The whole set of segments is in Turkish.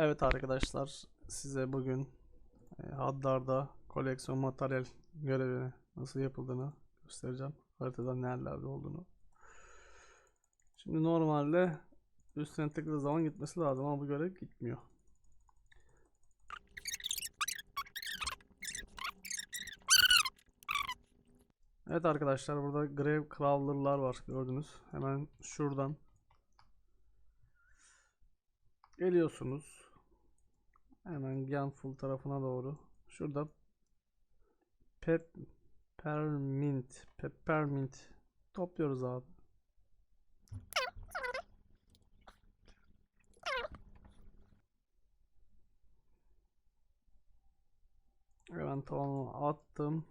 Evet arkadaşlar size bugün e, Haddar'da koleksiyon materyal görevi nasıl yapıldığını göstereceğim. Haritada nerelerde olduğunu. Şimdi normalde üstüne tıkladığı zaman gitmesi lazım ama bu görev gitmiyor. Evet arkadaşlar burada Grave Crawler'lar var gördünüz. Hemen şuradan geliyorsunuz. Hemen Gyanful tarafına doğru. Şurada Peppermint Peppermint topluyoruz abi. Hemen tamam attım.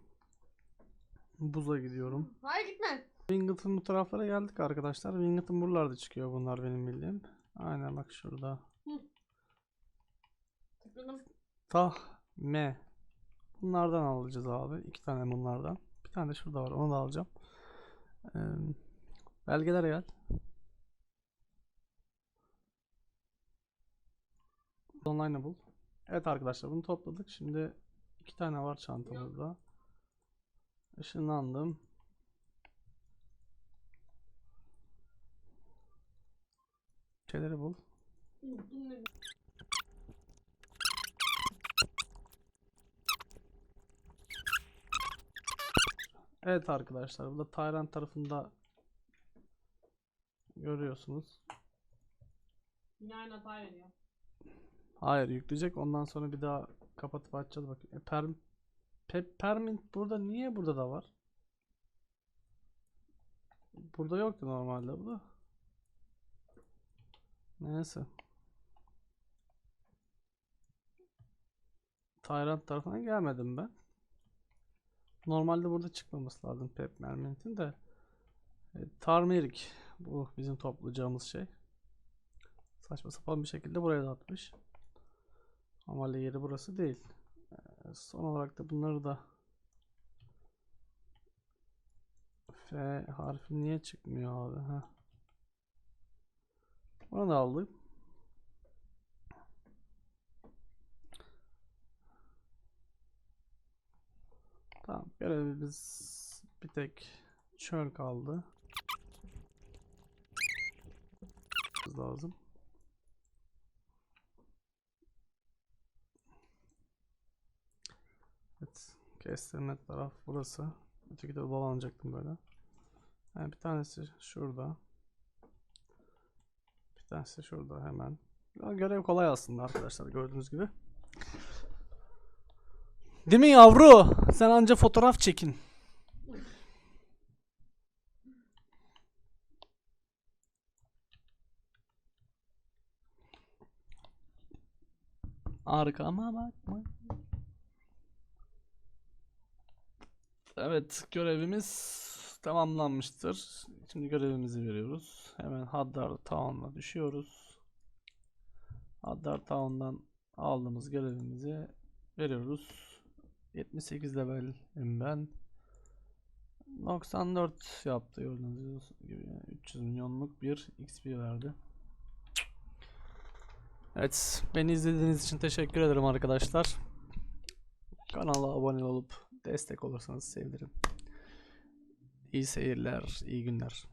Buza gidiyorum. Hayır gitme. Winglet'ın bu taraflara geldik arkadaşlar. Winglet'ın buralarda çıkıyor bunlar benim bildiğim. Aynen bak şurada. Tıkladım. Tahme. Bunlardan alacağız abi. İki tane bunlardan. Bir tane de şurada var. Onu da alacağım. Ee, belgelere gel. Online'ı bul. Evet arkadaşlar bunu topladık. Şimdi iki tane var çantamızda. Işınlandım. Şeyleri bul. Evet arkadaşlar burada Tyrant tarafında görüyorsunuz. Yine aynı hata veriyor. Hayır yükleyecek ondan sonra bir daha kapatıp açacağız bak. E, per, Peppermint burada niye burada da var? Burada yoktu normalde bu da. Neyse. Tyrant tarafına gelmedim ben. Normalde burada çıkmaması lazım Peppermint'in de. E, Tarmerik bu bizim toplayacağımız şey. Saçma sapan bir şekilde buraya da atmış. Normalde yeri burası değil. Ee, Son olarak da bunları da F harfi niye çıkmıyor abi? Ha. Bunu da aldık. Tamam görevimiz bir tek çöl kaldı. lazım. Evet. Kestirme taraf burası. Öteki de dolanacaktım böyle. Yani bir tanesi şurada. Bir tanesi şurada hemen. Ya görev kolay aslında arkadaşlar gördüğünüz gibi. Değil mi yavru? Sen anca fotoğraf çekin. Arkama bakma. Evet, görevimiz tamamlanmıştır. Şimdi görevimizi veriyoruz. Hemen Haddar Town'a düşüyoruz. Haddar Town'dan aldığımız görevimizi veriyoruz. 78 levelim ben. 94 yaptı gördüğünüz gibi. 300 milyonluk bir XP verdi. Evet, beni izlediğiniz için teşekkür ederim arkadaşlar. Kanala abone olup destek olursanız sevinirim. İyi seyirler, iyi günler.